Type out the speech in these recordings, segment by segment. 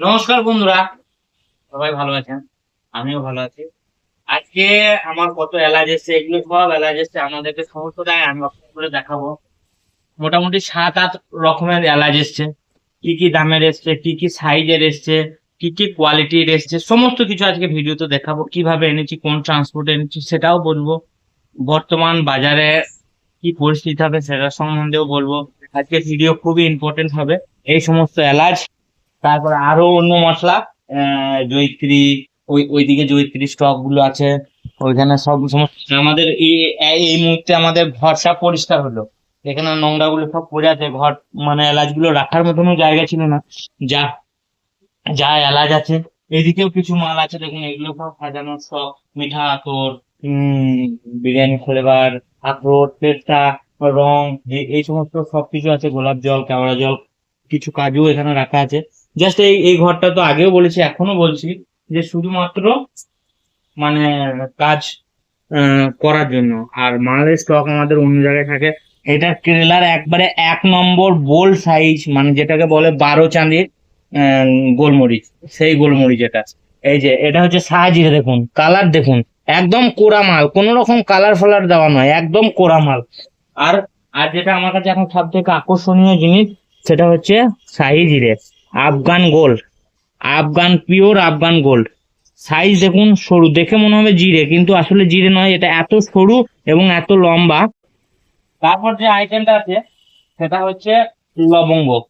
নমস্কার বন্ধুরা, সবাই ভালো আছেন? আমিও ভালো আছি। আজকে আমার কত এলাচ এসছে, এগুলো সব এলাচ এসছে, আমাদেরকে সমস্তটাই আনবক্সিং করে দেখাবো। মোটামুটি সাত আট রকমের এলাচ এসছে। কি কি দামের এসছে, কি কি সাইজের এসছে, কি কি কোয়ালিটির এসছে, সমস্ত কিছু আজকে ভিডিওতে দেখাবো। কীভাবে এনেছি, কোন ট্রান্সপোর্টে এনেছি সেটাও বলব। বর্তমান বাজারে কি পরিস্থিতি হবে সেটার সম্বন্ধেও বলব। আজকে ভিডিও খুবই ইম্পর্টেন্ট হবে। এই সমস্ত এলাচ তারপর আরও অন্য মশলা আহ, জয়িত্রী ওই ওইদিকে জয়িত্রী স্টকগুলো আছে। ওইখানে সব সমস্ত আমাদের এই মুহূর্তে আমাদের ঘরটা পরিষ্কার হলো। এখানে নোংরা গুলো সব পড়ে আছে ঘর মানে এলাচগুলো রাখার মতনও জায়গা ছিল না। যা যা এলাচ আছে। এদিকেও কিছু মাল আছে দেখুন এগুলো সব সাজানো সব মিঠা আতর বিরিয়ানি ফ্লেভার আখরোট পেস্তা রং এই- এই সমস্ত সবকিছু আছে। গোলাপ জল কেওড়া জল কিছু কাজু এখানে রাখা আছে। জাস্ট এই এই ঘরটা তো আগেও বলেছি, এখনও বলছি যে শুধুমাত্র মানে কাজ করার জন্য। আর মালের স্টক আমাদের অন্য জায়গায় থাকে। এটা কেরালার একবারে এক নম্বর বোল সাইজ মানে যেটাকে বলে বারো চাঁদির গোলমরিচ। সেই গোলমরিচ এটা। এই যে, এটা হচ্ছে সাহাজিরে দেখুন কালার দেখুন, একদম কোরা মাল কোনো রকম কালার ফালার দেওয়া নয়, একদম কোরা মাল আর আর যেটা আমার কাছে এখন সব থেকে আকর্ষণীয় জিনিস, সেটা হচ্ছে শাহি জিরে Afghan gold. Afghan pure Afghan gold. Size দেখুন, সরু। দেখে মনে হবে জিরে, কিন্তু আসলে জিরে নয়, এটা এত সরু এবং এত লম্বা। তারপর যে আইটেমটা আছে, সেটা হচ্ছে লবঙ্গ।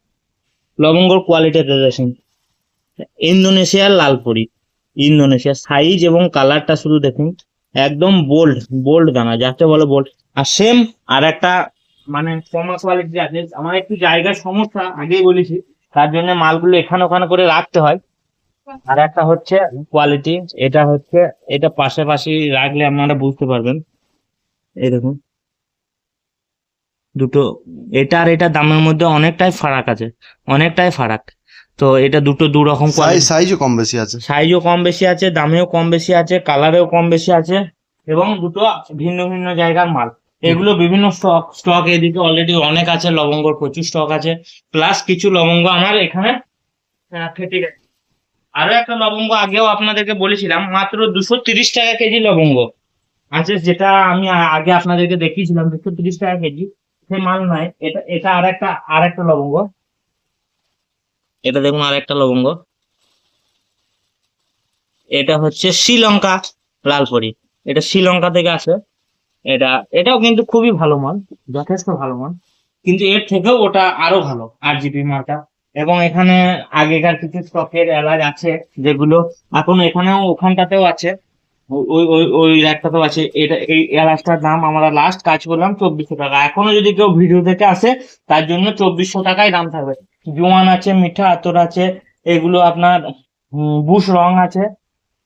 লবঙ্গর কোয়ালিটিতে দেখেন। ইন্দোনেশিয়ার লালপুরি। ইন্দোনেশিয়া সাইজ এবং কালারটা শুধু দেখুন, একদম বোল্ড বোল্ড দানা যাকে বলে বোল্ড আর সেম আর একটা মানে কমা কোয়ালিটি আছে। আমার একটু জায়গার সমস্যা, আগেই বলেছি। তার জন্য মালগুলো এখানে ওখানে করে রাখতে হয়। আর একটা হচ্ছে কোয়ালিটি এটা হচ্ছে এটা পাশে পাশে রাখলে আপনারা বুঝতে পারবেন। এই দেখুন। দুটো এটা আর এটা দামের মধ্যে অনেকটাই ফারাক আছে অনেকটাই ফারাক। তো এটা দুটো দু রকম সাইজও কম বেশি আছে। সাইজও কম বেশি আছে দামেও কম বেশি আছে কালারেও কম বেশি আছে এবং দুটো ভিন্ন ভিন্ন জায়গার মাল। এগুলো বিভিন্ন স্টক স্টক এদিকে অলরেডি অনেক আছে, লবঙ্গর প্রচুর স্টক আছে প্লাস কিছু লবঙ্গ আমার এখানে ফেটে গেছে। আরও একটা লবঙ্গ আগেও আপনাদেরকে বলেছিলাম, মাত্র দুশো তিরিশ টাকা কেজি লবঙ্গ আছে, যেটা আমি আগে আপনাদেরকে দেখিয়েছিলাম, দুশো তিরিশ টাকা কেজি। সে মাল নয় এটা এটা আর একটা আর একটা লবঙ্গ। এটা দেখুন আর একটা লবঙ্গ। এটা হচ্ছে শ্রীলঙ্কা লালপরি এটা শ্রীলঙ্কা থেকে আসে। এটা, এটাও কিন্তু খুবই ভালো মাল, যথেষ্ট ভালো মাল। কিন্তু এর থেকেও ওটা আরও ভালো আর জিপি মালটা। এবং এখানে আগেকার কিছু স্টকের এলাচ আছে, যেগুলো এখন, এখানেও ওখানটাতেও আছে। ওই- ওই ওই ওই আছে। এটা, এই এলাচটার দাম আমরা লাস্ট কাজ করলাম চব্বিশশো টাকা। এখনও যদি কেউ ভিডিও দেখে আসে, তার জন্য চব্বিশশো টাকাই দাম থাকবে। জোয়ান আছে, মিঠা আতর আছে, এগুলো আপনার বুশ রং আছে।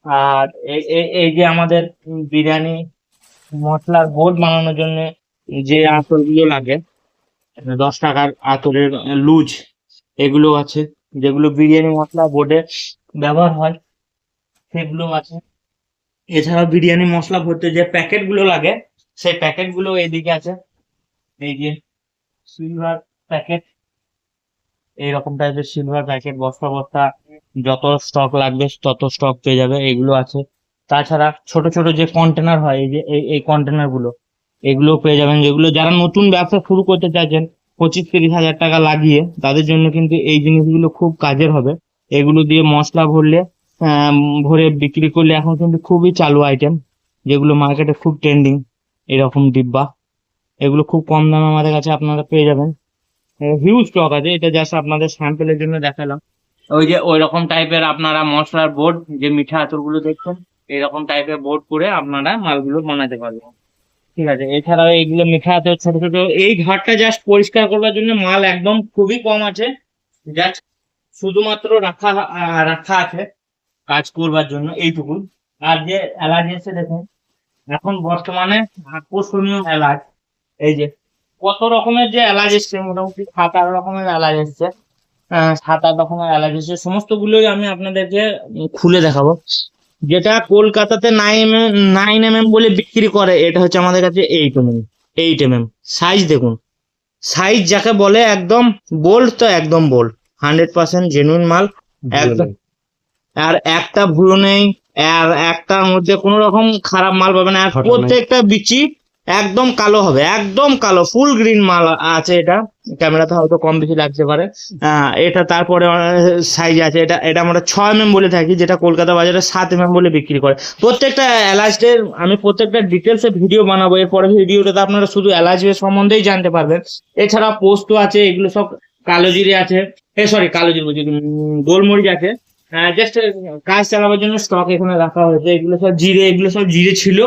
আর এই যে আমাদের বিরিয়ানি মশলার বোর্ড বানানোর জন্য যে আতরগুলো লাগে দশ টাকার আতরের লুজ এগুলো আছে, যেগুলো বিরিয়ানি মশলা বোর্ডে ব্যবহার হয়, সেগুলো আছে। এছাড়া বিরিয়ানি মশলা ভরতে যে প্যাকেটগুলো লাগে, সেই প্যাকেটগুলো এদিকে আছে। এই যে সিলভার প্যাকেট, এইরকম টাইপের সিলভার প্যাকেট বস্তা বস্তা যত স্টক লাগবে তত স্টক পেয়ে যাবে, এগুলো আছে। তাছাড়া ছোট ছোট যে কন্টেনার হয়, এই যে, এই কন্টেনারগুলো এগুলো পেয়ে যাবেন। যেগুলো যারা নতুন ব্যবসা শুরু করতে চাইছেন, পঁচিশ তিরিশ হাজার টাকা লাগিয়ে, তাদের জন্য কিন্তু এই জিনিসগুলো খুব কাজের হবে। এগুলো দিয়ে মশলা ভরলে ভরে বিক্রি করলে এখন কিন্তু খুবই চালু আইটেম যেগুলো মার্কেটে খুব ট্রেন্ডিং এরকম ডিব্বা। এগুলো খুব কম দামে আমাদের কাছে আপনারা পেয়ে যাবেন। হিউজ স্টক আছে, এটা জাস্ট আপনাদের স্যাম্পেলের জন্য দেখালাম। ওই যে ওই রকম টাইপের আপনারা মশলার বোর্ড যে মিঠা আতরগুলো দেখছেন এরকম টাইপের বোর্ড করে আপনারা মালগুলো বানাতে পারবেন। ঠিক আছে? এছাড়াও এইগুলো মিঠা আতর ছোট ছোট। এই ঘরটা জাস্ট পরিষ্কার করবার জন্য মাল একদম খুবই কম আছে। জাস্ট শুধুমাত্র রাখা রাখা আছে কাজ করবার জন্য এইটুকু। আর যে এলাচ এসে দেখুন, এখন বর্তমানে আকর্ষণীয় এলাচ এই যে, কত রকমের যে এলাচ এসছে? মোটামুটি সাত আট রকমের এলাচ এসছে। সাত আট রকমের এলাচ এসছে। সমস্ত গুলোই আমি আপনাদেরকে খুলে দেখাবো। যেটা কলকাতাতে নাইন নাইন এম এম বলে বিক্রি করে এটা হচ্ছে আমাদের কাছে eight M M eight M M size দেখুন। সাইজ যাকে বলে একদম বোল্ড তো একদম বোল্ড হান্ড্রেড পার্সেন্ট জেনুইন মাল। একদম। আর একটা ভুলো নেই আর একটার মধ্যে কোনো রকম খারাপ মাল পাবে না। আর প্রত্যেকটা বিচি একদম কালো হবে, একদম কালো ফুল গ্রিন মাল আছে এটা। ক্যামেরাতে হয়তো কম বেশি লাগতে পারে। এটা তারপরে সাইজ আছে। এটা এটা আমরা ছয় এম বলে থাকি, যেটা কলকাতা বাজারে সাত এম বলে বিক্রি করে। প্রত্যেকটা এলাচের আমি প্রত্যেকটা ডিটেলসে ভিডিও বানাবো। এরপরে ভিডিওটাতে আপনারা শুধু এলাচের সম্বন্ধেই জানতে পারবেন। এছাড়া পোস্ত আছে, এগুলো সব কালো জিরে আছে। এ সরি কালো জিরে বলছি গোলমরিচ আছে। জাস্ট কাজ চালাবার জন্য স্টক এখানে রাখা হয়েছে। এগুলো সব জিরে, এগুলো সব জিরে ছিল।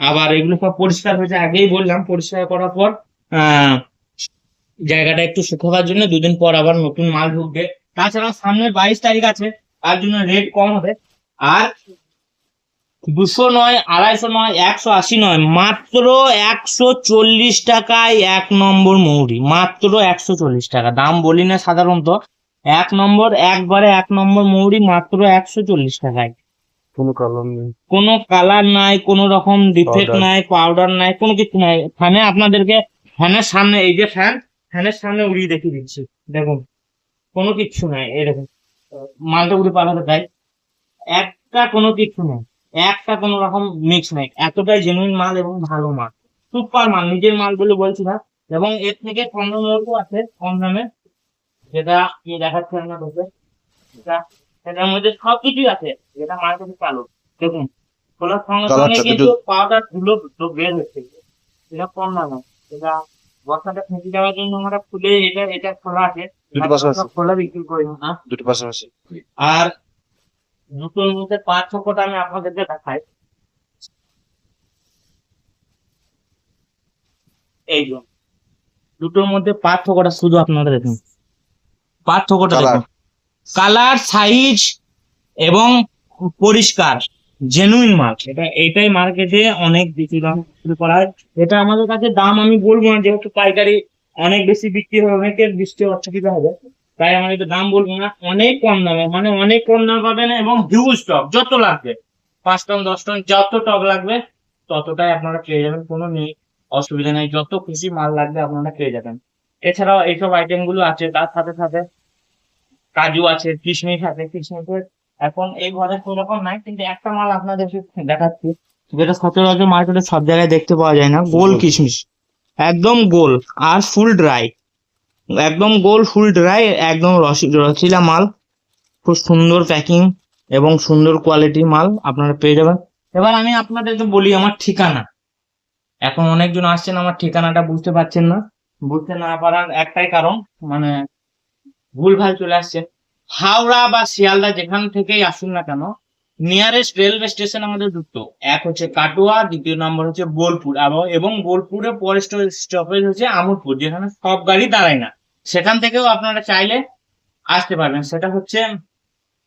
আবার এগুলো সব পরিষ্কার হয়েছে, আগেই বললাম, পরিষ্কার করার পর জায়গাটা একটু শুকোবার জন্য দুদিন পর আবার নতুন মাল ঢুকবে। তাছাড়া সামনের বাইশ তারিখ আছে, তার জন্য রেট কম হবে। আর দুশো নয়, আড়াইশো নয়, একশো আশি নয়, মাত্র একশো চল্লিশ টাকায় এক নম্বর মৌরি, মাত্র একশো চল্লিশ টাকা। দাম বলি না সাধারণত, এক নম্বর, একবারে এক নম্বর মৌরি, মাত্র একশো চল্লিশ টাকায়। কোনো কালার নেই। কোনো কালার নাই কোনো রকম ডিফেক্ট নাই পাউডার নাই কোনো কিছু নাই। ফ্যানে আপনাদেরকে ফ্যানের সামনে এই যে ফ্যান ফ্যানের সামনে উড়িয়ে দেখিয়ে দিচ্ছি। দেখুন কোনো কিচ্ছু নাই এরকম মালটা উড়ে পালাতে তাই একটা কোনো কিছু নেই একটা কোনো রকম মিক্স নাই। এতটাই জেনুইন মাল এবং ভালো মাল। সুপার মাল নিজের মাল বলে বলছি না। এবং এর থেকে কম দামেরও আছে কম দামে। যেটা কি দেখাচ্ছে আপনাদেরকে এটা এটার মধ্যে সবকিছুই আছে যেটা মার্কেটে চালু। দেখুন খোলার সঙ্গে সঙ্গে কিন্তু পাউডার ধুলো বের হচ্ছে। এটা কম দামে এটা বর্ষাটা ফেঁকে যাওয়ার জন্য আমরা খুলে এটা এটা খোলা আছে। খোলা বিক্রি করি না। দুটো পাশাপাশি। আর দুটোর মধ্যে পার্থক্যটা আমি আপনাদেরকে দেখাই। এই দুটোর মধ্যে পার্থক্যটা শুধু আপনারা দেখুন। পার্থক্যটা দেখুন। কালার, সাইজ এবং পরিষ্কার জেনুইন মাল এটা এটাই মার্কেটে অনেক বেশি দাম করা হয় এটা আমাদের কাছে দাম আমি বলব না, যেহেতু পাইকারি অনেক বেশি বিক্রি হবে, অনেকের বৃষ্টি অসুবিধা হবে। তাই আমি এটা দাম বলব না। অনেক কম দামে মানে অনেক কম দামে পাবেন এবং হিউজ স্টক যত লাগবে। পাঁচ টন, দশ টন, যত টক লাগবে, ততটাই আপনারা পেয়ে যাবেন, কোনো নেই, অসুবিধা নেই। যত খুশি মাল লাগবে, আপনারা পেয়ে যাবেন। এছাড়াও এইসব আইটেমগুলো আছে, তার সাথে সাথে কাজু আছে কিশমিশ আছে কিশমিশের এখন এই ঘরে কোনো রকম নাই কিন্তু একটা মাল আপনাদেরকে দেখাচ্ছি। যেটা সচরাচর মার্কেটে সব জায়গায় দেখতে পাওয়া যায় না গোল কিশমিশ। একদম গোল আর ফুল ড্রাই একদম গোল ফুল ড্রাই একদম রসি- রসিলা মাল। খুব সুন্দর প্যাকিং এবং সুন্দর কোয়ালিটির মাল আপনারা পেয়ে যাবেন। এবার আমি আপনাদেরকে বলি আমার ঠিকানা। এখন অনেকজন আসছেন আমার ঠিকানাটা বুঝতে পারছেন না। বুঝতে না পারার একটাই কারণ মানে ভুল ভালো চলে আসছে। হাওড়া বা শিয়ালদা যেখান থেকেই আসুন না কেন নিয়ারেস্ট রেলওয়ে স্টেশন আমাদের দুটো। এক হচ্ছে কাটোয়া, দ্বিতীয় নম্বর হচ্ছে বোলপুর। এবং বোলপুরের পরের স্টপেজ হচ্ছে আমোদপুর যেখানে সব গাড়ি দাঁড়ায় না। সেখান থেকেও আপনারা চাইলে আসতে পারবেন। সেটা হচ্ছে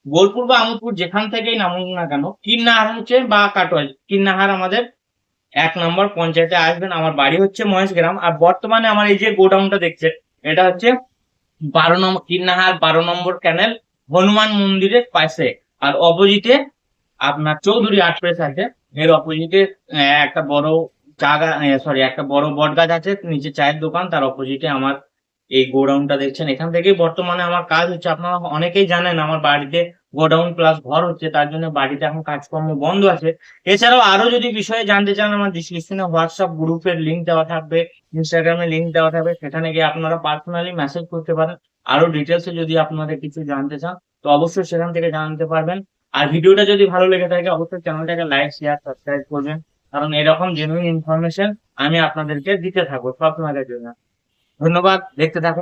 বোলপুর বা আমোদপুর যেখান থেকেই নামুন না কেন, কিন্নাহার হচ্ছে বা কাটোয়া। কিন্নাহার আমাদের এক নম্বর পঞ্চায়েতে আসবেন। আমার বাড়ি হচ্ছে মহেশগ্রাম। আর বর্তমানে আমার এই যে গোডাউনটা দেখছেন, এটা হচ্ছে বারো নম্বর কিন্নাহার বারো নম্বর ক্যানেল হনুমান মন্দিরের পাশে। আর অপোজিটে আপনার চৌধুরী আর্ট প্রেস আছে। এর অপোজিটে একটা বড় চা সরি একটা বড় বট গাছ আছে, নিচে চায়ের দোকান। তার অপোজিটে আমার এই গোডাউনটা দেখছেন। এখান থেকে বর্তমানে আমার কাজ হচ্ছে। আপনারা অনেকেই জানেন, আমার বাড়িতে গোডাউন প্লাস ঘর হচ্ছে, তার জন্য বাড়িতে এখন কাজকর্ম বন্ধ আছে। এছাড়াও আরও যদি বিষয়ে জানতে চান, আমার ডিসক্রিপশনে হোয়াটসঅ্যাপ গ্রুপের লিঙ্ক দেওয়া থাকবে ইনস্টাগ্রামে লিঙ্ক দেওয়া থাকবে, সেখানে গিয়ে আপনারা পার্সোনালি মেসেজ করতে পারেন। আরও ডিটেলসে যদি আপনাদের কিছু জানতে চান, তো অবশ্যই সেখান থেকে জানতে পারবেন। আর ভিডিওটা যদি ভালো লেগে থাকে, অবশ্যই চ্যানেলটাকে লাইক শেয়ার সাবস্ক্রাইব করবেন। কারণ এরকম জেনুইন ইনফরমেশন আমি আপনাদেরকে দিতে থাকব সবসময়ের জন্য। ধন্যবাদ, দেখতে থাকুন।